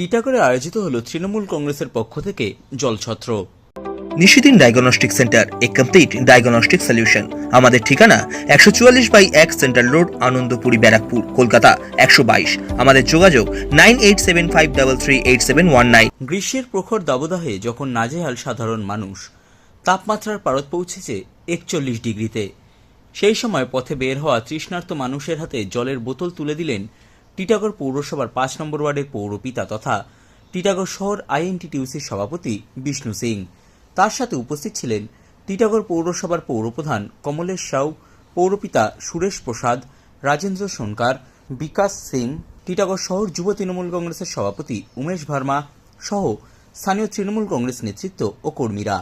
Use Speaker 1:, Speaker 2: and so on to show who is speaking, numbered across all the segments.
Speaker 1: টিটাগড়ে আয়োজিত হল তৃণমূল কংগ্রেসের পক্ষ থেকে Jalchhatra.
Speaker 2: Nishidin diagnostic centre a complete diagnostic solution আমাদের ঠিকানা একশো চুয়াল্লিশ বাই এক সেন্ট্রাল রোড আনন্দপুরি ব্যারাকপুর কলকাতা একশো বাইশ। আমাদের যোগাযোগ nine eight seven five double three eight seven one nine.
Speaker 1: গ্রীষ্মের প্রখর দাবদাহে যখন নাজেহাল সাধারণ মানুষ তাপমাত্রার পারদ পৌঁছেছে একচল্লিশ ডিগ্রিতে। সেই সময় পথে বের হওয়া তৃষ্ণার্ত মানুষের হাতে জলের বোতল তুলে দিলেন টিটাগড় পৌরসভার পাঁচ নম্বর ওয়ার্ডের পৌরপিতা তথা টিটাগড় শহর আইএনটিটিউসির সভাপতি বিষ্ণু সিং। তার সাথে উপস্থিত ছিলেন টিটাগড় পৌরসভার পৌরপ্রধান কমলেশ সাউ পৌরপিতা সুরেশ প্রসাদ, রাজেন্দ্র সোনকার, বিকাশ সিং, টিটাগড় শহর যুব তৃণমূল কংগ্রেসের সভাপতি উমেশ ভার্মা সহ স্থানীয় তৃণমূল কংগ্রেস নেতৃত্ব ও কর্মীরা।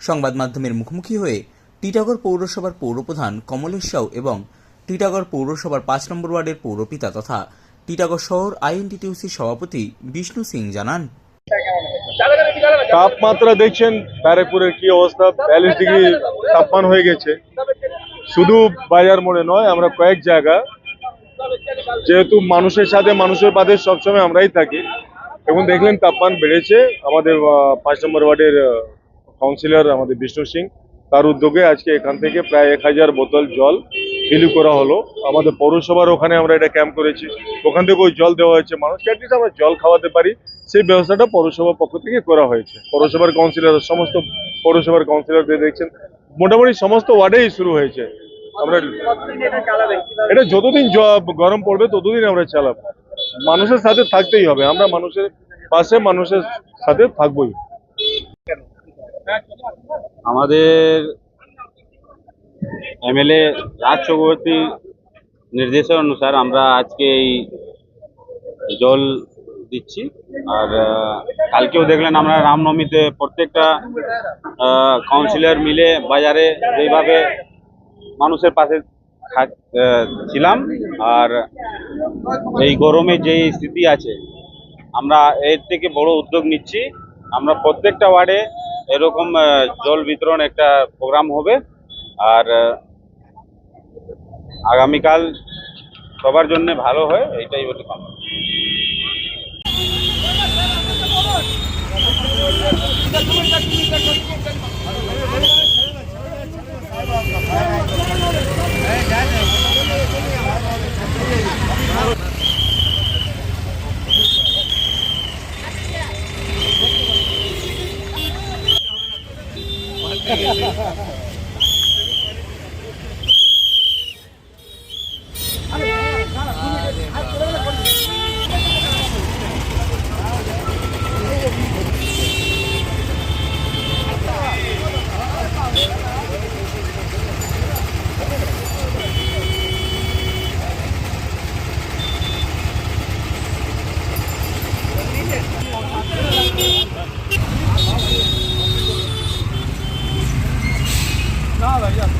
Speaker 1: সংবাদ মাধ্যমের মুখোমুখি হয়ে টিটাগড় পৌরসভার পৌরপ্রধান কমলেশ সাউ এবং টিটাগড় পৌরসভার পাঁচ নম্বর ওয়ার্ডের পৌরপিতা তথা টিটাগড় শহর আইএনটিটিউসির সভাপতি বিষ্ণু সিং জানান।
Speaker 3: তাপমাত্রা দেখছেন ব্যারাকপুরের কি অবস্থা? বিয়াল্লিশ ডিগ্রি তাপমান হয়ে গেছে। শুধু বাজার মোড়ে নয়, আমরা কয়েক জায়গা। যেহেতু মানুষের সাথে মানুষের পাশে সবসময় আমরাই থাকি। এবং দেখলেন তাপমান বেড়েছে। আমাদের পাঁচ নম্বর ওয়ার্ডের কাউন্সিলর আমাদের বিষ্ণু সিং। তার উদ্যোগে আজকে এখান থেকে প্রায় এক হাজার বোতল জল বিলি করা হলো। আমাদের পৌরসভার ওখানে আমরা এটা ক্যাম্প করেছি। ওখান থেকে ওই জল দেওয়া হয়েছে মানুষকে। অ্যাটলিস্ট আমরা জল খাওয়াতে পারি। সেই ব্যবস্থাটা পৌরসভার পক্ষ থেকে করা হয়েছে। পৌরসভার কাউন্সিলর সমস্ত পৌরসভার কাউন্সিলরদের দেখছেন। মোটামুটি সমস্ত ওয়ার্ডেই শুরু হয়েছে। আমরা এটা যতদিন গরম পড়বে ততদিন আমরা চালাবো। মানুষের সাথে থাকতেই হবে। আমরা মানুষের পাশে মানুষের সাথে থাকবোই।
Speaker 4: আমাদের এমএলএ রাজ চক্রবর্তী নির্দেশের অনুসার আমরা আজকে এই জল দিচ্ছি। আর কালকেও দেখলেন আমরা রামনবমীতে প্রত্যেকটা কাউন্সিলর মিলে বাজারে যেভাবে মানুষের পাশে ছিলাম, আর এই গরমে যে স্থিতি আছে, আমরা এর থেকে বড় উদ্যোগ নিচ্ছি। আমরা প্রত্যেকটা ওয়ার্ডে এরকম জল বিতরণ একটা প্রোগ্রাম হবে। আর আগামীকাল সবার জন্য ভালো হয় এইটাই বলে কামনা। ya.